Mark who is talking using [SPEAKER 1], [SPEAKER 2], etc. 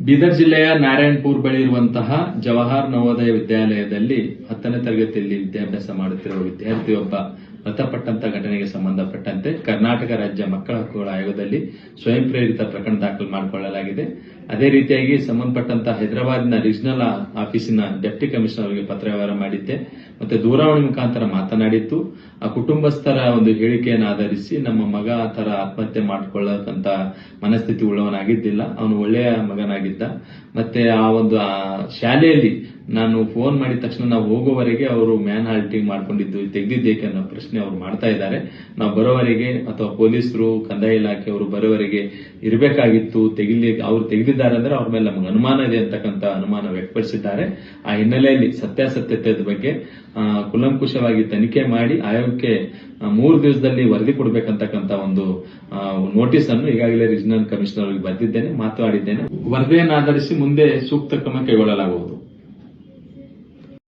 [SPEAKER 1] ಬೀದರ್ ಜಿಲ್ಲೆಯ ನಾರಾಯಣಪುರ್ ಬಳಿ ಇರುವಂತಹ ಜವಾಹರ್ ನವೋದಯ ವಿದ್ಯಾಲಯದಲ್ಲಿ ಹತ್ತನೇ ತರಗತಿಯಲ್ಲಿ ವಿದ್ಯಾಭ್ಯಾಸ ಮಾಡುತ್ತಿರುವ ವಿದ್ಯಾರ್ಥಿಯೊಬ್ಬ ಮೃತಪಟ್ಟಂತ ಘಟನೆಗೆ ಸಂಬಂಧಪಟ್ಟಂತೆ ಕರ್ನಾಟಕ ರಾಜ್ಯ ಮಕ್ಕಳ ಹಕ್ಕುಗಳ ಆಯೋಗದಲ್ಲಿ ಸ್ವಯಂ ಪ್ರೇರಿತ ಪ್ರಕರಣ ದಾಖಲು ಮಾಡಿಕೊಳ್ಳಲಾಗಿದೆ. ಅದೇ ರೀತಿಯಾಗಿ ಸಂಬಂಧಪಟ್ಟಂತ ಹೈದರಾಬಾದ್ನ ರೀಜನಲ್ ಆಫೀಸಿನ ಡೆಪ್ಟಿ ಕಮಿಷನರ್ ಅವರಿಗೆ ಪತ್ರ ವ್ಯವಹಾರ ಮಾಡಿದ್ದೆ. ಮತ್ತೆ ದೂರವಾಣಿ ಮುಖಾಂತರ ಮಾತನಾಡಿತ್ತು ಆ ಕುಟುಂಬಸ್ಥರ ಒಂದು ಹೇಳಿಕೆಯನ್ನು ಆಧರಿಸಿ ನಮ್ಮ ಮಗ ತರ ಆತ್ಮಹತ್ಯೆ ಮಾಡಿಕೊಳ್ಳಕ್ಕಂತ ಮನಸ್ಥಿತಿ ಉಳ್ಳವನಾಗಿದ್ದಿಲ್ಲ. ಅವನು ಒಳ್ಳೆಯ ಮಗನಾಗಿದ್ದ. ಮತ್ತೆ ಆ ಒಂದು ಶಾಲೆಯಲ್ಲಿ ನಾನು ಫೋನ್ ಮಾಡಿದ ತಕ್ಷಣ ನಾವು ಹೋಗೋವರೆಗೆ ಅವರು ಮ್ಯಾನ್ ಹಾಲ್ಟಿಂಗ್ ಮಾಡ್ಕೊಂಡಿದ್ದು ತೆಗೆದಿದ್ದೇಕೆ ಅನ್ನೋ ಪ್ರಶ್ನೆ ಅವರು ಮಾಡ್ತಾ ಇದ್ದಾರೆ. ನಾವು ಬರೋವರೆಗೆ ಅಥವಾ ಪೊಲೀಸರು, ಕಂದಾಯ ಇಲಾಖೆಯವರು ಬರೋವರೆಗೆ ಇರಬೇಕಾಗಿತ್ತು, ತೆಗಿಲಿ, ಅವ್ರು ತೆಗೆದಿದ್ದಾರೆ ಅಂದ್ರೆ ಅವ್ರ ಮೇಲೆ ನಮಗೆ ಅನುಮಾನ ಇದೆ ಅಂತಕ್ಕಂಥ ಅನುಮಾನ ವ್ಯಕ್ತಪಡಿಸಿದ್ದಾರೆ. ಆ ಹಿನ್ನೆಲೆಯಲ್ಲಿ ಸತ್ಯಾಸತ್ಯತೆಯ ಬಗ್ಗೆ ಕುಲಂಕುಷವಾಗಿ ತನಿಖೆ ಮಾಡಿ ಆಯೋಗಕ್ಕೆ ಮೂರು ದಿವಸದಲ್ಲಿ ವರದಿ ಕೊಡಬೇಕಂತಕ್ಕಂಥ ಒಂದು ನೋಟಿಸ್ ಅನ್ನು ಈಗಾಗಲೇ ರೀಜನಲ್ ಕಮಿಷನರ್ ಬರೆದಿದ್ದೇನೆ, ಮಾತನಾಡಿದ್ದೇನೆ. ವರದಿಯನ್ನು ಆಧರಿಸಿ ಮುಂದೆ ಸೂಕ್ತ ಕ್ರಮ ಕೈಗೊಳ್ಳಲಾಗುವುದು.